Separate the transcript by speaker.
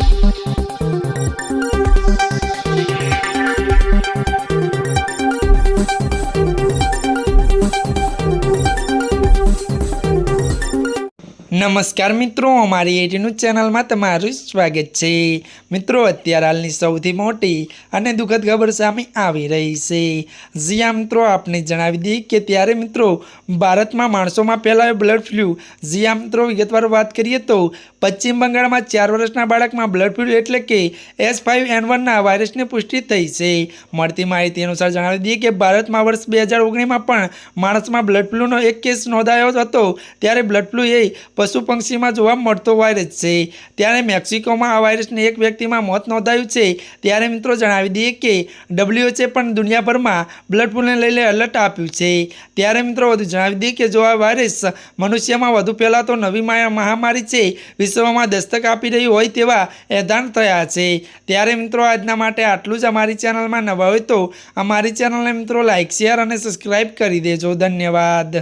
Speaker 1: thank you નમસ્કાર મિત્રો, અમારી એટીનું ચેનલમાં તમારું સ્વાગત છે. મિત્રો, અત્યારે હાલની સૌથી મોટી અને દુઃખદ ખબર સામે આવી રહી છે. જ્યાં મિત્રો, આપને જણાવી દઈએ કે ત્યારે, મિત્રો, ભારતમાં માણસોમાં ફેલાયો બ્લડ ફ્લૂ જ્યાં મિત્રો, વિગતવાર વાત કરીએ તો, પશ્ચિમ બંગાળમાં ચાર વર્ષના બાળકમાં બ્લડ ફ્લૂ એટલે કે એસ ફાઇવ એન વનના વાયરસની પુષ્ટિ થઈ છે. મળતી માહિતી અનુસાર જણાવી દઈએ કે ભારતમાં વર્ષ બે હજાર ઓગણીસમાં પણ માણસમાં બ્લડ ફ્લૂનો એક કેસ નોંધાયો હતો. ત્યારે બ્લડ ફ્લૂ એ પશુ પંક્ષીમાં જોવા મળતો વાયરસ છે. ત્યારે મેક્સિકોમાં આ વાયરસને એક વ્યક્તિમાં મોત નોંધાયું છે. ત્યારે મિત્રો જણાવી દઈએ કે ડબ્લ્યુએચએ પણ દુનિયાભરમાં બ્લડ ફ્લૂને લઈને એલર્ટ આપ્યું છે. ત્યારે મિત્રો વધુ જણાવી દઈએ કે જો આ વાયરસ મનુષ્યમાં વધુ પહેલાં નવી મહામારી છે, વિશ્વમાં દસ્તક આપી રહી હોય તેવા એધાન થયા છે. ત્યારે મિત્રો આજના માટે આટલું જ અમારી ચેનલમાં નવા હોય તો અમારી ચેનલને મિત્રો લાઇક શેર અને સબસ્ક્રાઈબ કરી દેજો. ધન્યવાદ.